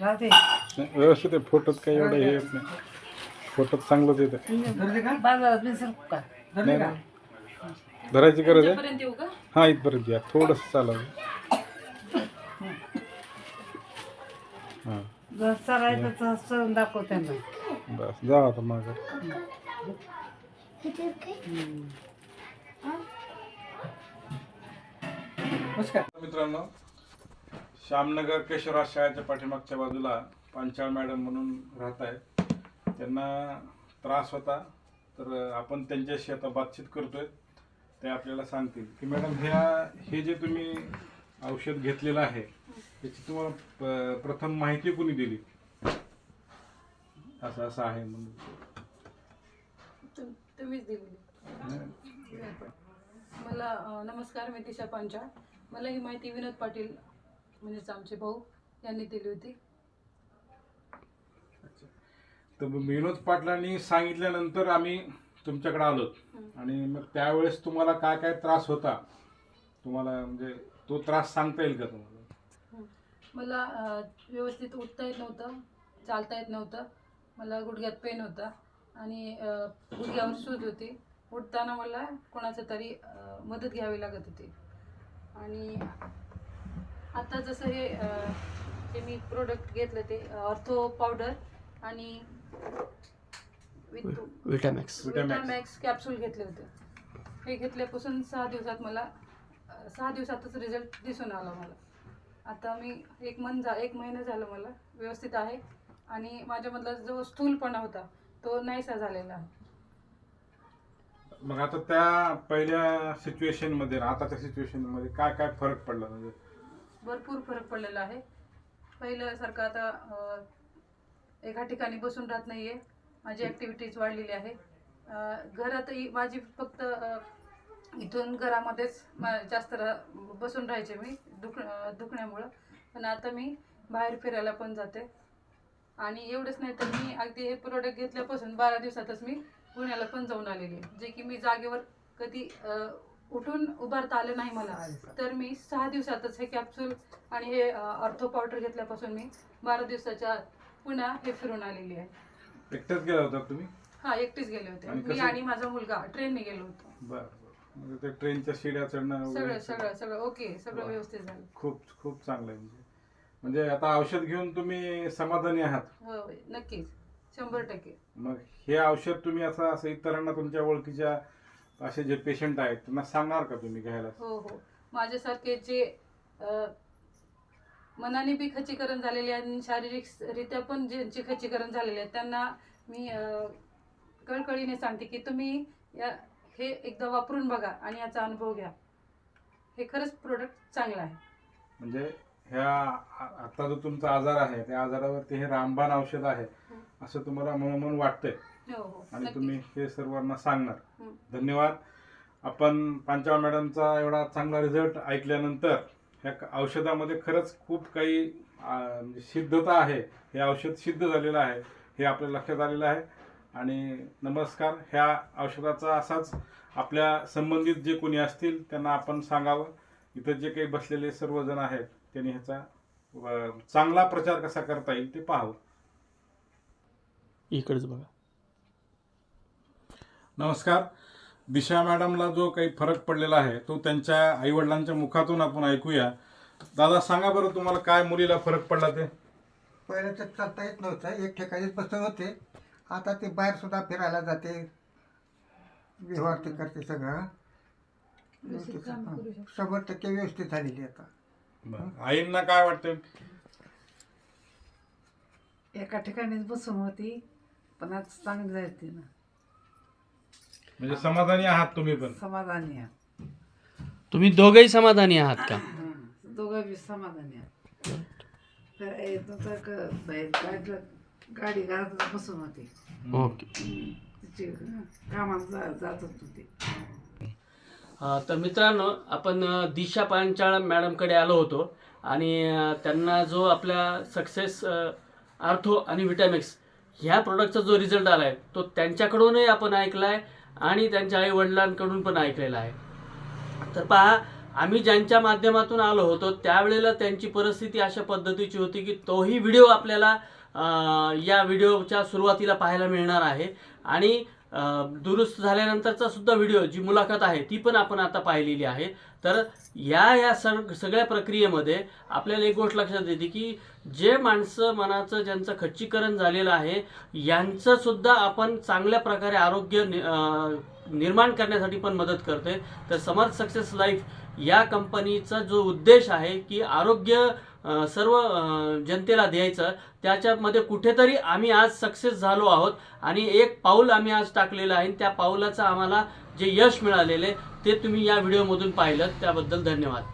व्यवस्थित आहे फोटोत काही एवढं हे येत नाही. फोटोत चांगलंच येतं. बाजारात विसरू का? नाही. ना धरायची गरज आहे? पर्यंत येऊ का? हा इथपर्यंत या. थोडंसं चालावं हाँ. जर चरायचं तर चरून दाखव त्यांना. बस जा आता माघार मित्रांनो श्यामनगर केशवराज शाळेच्या पाठीमागच्या बाजूला पांचाळ मॅडम म्हणून राहत आहेत. त्यांना त्रास होता तर आपण त्यांच्याशी आता बातचीत करतोय. ते आपल्याला सांगतील की मॅडम ह्या हे जे तुम्ही औषध घेतलेलं आहे त्याची तुम्हाला प्रथम माहिती कोणी दिली? असं असं आहे म्हणून. तुम्हीच मला नमस्कार मी दिशा पांचाळ. मला ही माहिती विनोद पाटील म्हणजेच आमचे भाऊ यांनी दिली होती. तर विनोद पाटलांनी सांगितल्यानंतर आम्ही तुमच्याकडे आलो. आणि मग त्यावेळेस तुम्हाला काय काय त्रास होता? तुम्हाला म्हणजे तो त्रास सांगता येईल का तुम्हाला? मला व्यवस्थित उठता येत नव्हतं चालता येत नव्हतं. मला गुडघ्यात पेन होता. आणि गुडघ्यावर सूज होती. उठताना मला कोणाचं तरी मदत घ्यावी लागत होती. आणि आता जसं हे जे मी प्रोडक्ट घेतलं ते ऑर्थो पावडर आणि विथ विटामॅक्स विटामॅक्स कॅप्सूल घेतले होते. हे घेतल्यापासून सहा दिवसात मला सहा दिवसातच रिझल्ट दिसून आला मला. आता मी एक मन झा एक महिना झालं मला व्यवस्थित आहे. आणि माझ्यामधला जो स्थूलपणा होता तो नाहीसा झालेला. आहे मग आता त्या पहिल्या सिच्युएशनमध्ये आणि आताच्या सिच्युएशनमध्ये काय काय फरक पडला म्हणजे? भरपूर फरक पडलेला आहे. पहिल्यासारखं आता एका ठिकाणी बसून राहत नाही आहे माझी ॲक्टिव्हिटीज वाढलेली आहे. अं, घरातही माझी फक्त इथून घरामध्येच मा- जास्त रा बसून राहायचे मी दुख दुखण्यामुळं. पण आता मी बाहेर फिरायला पण जाते. आणि एवढंच नाही तर मी अगदी हे प्रोडक्ट घेतल्यापासून बारा दिवसातच मी पुण्याला पण जाऊन आलेली आहे. जे की मी जागेवर कधी अं, उठून उभारता आलं नाही मला तर मी सहा दिवसातच हे कॅप्सूल आणि हे ऑर्थो पावडर घेतल्यापासून मी बारा दिवसाच्या आत पुन्हा हे फिरून आलेली आहे. एकटेच गेला होता तुम्ही? हा एकटीच गेले होते. आणि मी कसं- आणि माझा मुलगा ट्रेनने गेलो होतो. बरं बरं. म्हणजे ते ट्रेनच्या शिड्या चढणं सगळं वगैरे सगळं सगळं. ओके सगळं वा. व्यवस्थित झालं. खूप खूप चांगलं आहे म्हणजे. म्हणजे आता औषध घेऊन तुम्ही समाधानी आहात. हो नक्कीच. शंभर टक्के. मग हे औषध तुम्ही असं असं इतरांना तुमच्या ओळखीच्या असे जे पेशंट आहेत त्यांना सांगणार का तुम्ही घ्यायला? हो हो. माझ्यासारखे जे अ, मनाने बी खच्चीकरण झालेले आहे आणि शारीरिकरित्या पण ज्यांचे खच्चीकरण झालेले आहे त्यांना मी अ, कळकळीने सांगते की तुम्ही या हे एकदा वापरून बघा आणि याचा अनुभव घ्या. हे खरंच प्रोडक्ट चांगलं आहे. म्हणजे ह्या आता जो तुमचा आजार आहे त्या आजारावरती हे रामबाण औषध आहे असं तुम्हाला म्हणून वाटतंय. हो हो. आणि. तुम्ही हे सर्वांना सांगणार. धन्यवाद. आपण पांचाळ मॅडमचा एवढा चांगला रिझल्ट ऐकल्यानंतर ह्या औषधामध्ये खरंच खूप काही म्हणजे सिद्धता आहे. हे औषध सिद्ध झालेलं आहे. हे आपल्या लक्षात आलेलं आहे. आणि नमस्कार. ह्या औषधाचा असाच आपल्या संबंधित जे कोणी असतील त्यांना आपण सांगावं. इथं जे काही बसलेले सर्वजण आहेत त्यांनी ह्याचा चांगला प्रचार कसा करता येईल ते पाहावं. इकडेच बघा. नमस्कार. दिशा मॅडमला जो काही फरक पडलेला आहे तो त्यांच्या आईवडिलांच्या मुखातून आपण ऐकूया. दादा सांगा बरं तुम्हाला काय मुलीला फरक पडला ते? पहिलं तर चालता येत नव्हतं. एक ठिकाणीच बसून होते. आता ते बाहेर सुद्धा फिरायला जाते. व्यवहार ते करते सगळं. व्यवस्थित काम करू शकतो. शंभर टक्के व्यवस्थित झालेली आता. आईंना काय वाटतं? एका ठिकाणीच बसून होती पण आज चांगली जायची ना. म्हणजे समाधानी आहात तुम्ही पण. समाधानी आहे तुम्ही दोघेही समाधानी आहात का. दोघं बी समाधानी आहे तर येत होतं क- बाहेर काढलं गाडी घरातच बसून होती. ओके. तिची कामाला जा- जात होती तर मित्रांनो आपण दिशा पांचाळ मॅडमकडे आलो होतो आणि त्यांना जो आपल्या सक्सेस आर्थो आणि विटॅमिक्स ह्या प्रोडक्टचा जो रिझल्ट आला आहे तो त्यांच्याकडूनही आपण ऐकला आहे आणि त्यांच्या आई वडिलांकडून पण ऐकलेला आहे. तर पहा आम्ही ज्यांच्या माध्यमातून आलो होतो त्यावेळेला त्यांची परिस्थिती अशा पद्धतीची होती की तोही व्हिडिओ आपल्याला या व्हिडिओच्या सुरुवातीला पाहायला मिळणार आहे. आणि दुरुस्त झाल्यानंतरचा सुद्धा व्हिडिओ जी मुलाखत आहे ती पण आपण आता पाहिलेली आहे. तर या या सग सगळ्या प्रक्रियेमध्ये आपल्याला एक गोष्ट लक्षात येते की जे माणसं मनाचं ज्यांचं खच्चीकरण झालेलं आहे यांचं सुद्धा आपण चांगल्या प्रकारे आरोग्य नि- निर्माण करण्यासाठी पण मदत करते तर समर्थ सक्सेस लाईफ या कंपनीचा जो उद्देश आहे की आरोग्य सर्व जनतेला द्यायचं. त्याच्यामध्ये कुठेतरी आम्ही आज सक्सेस झालो आहोत आणि एक पाऊल आम्ही आज टाकलेलं आहे. त्या पाऊलाचं आम्हाला जे यश मिळालेले ते तुम्ही या व्हिडिओमधून पाहिलं. त्याबद्दल धन्यवाद.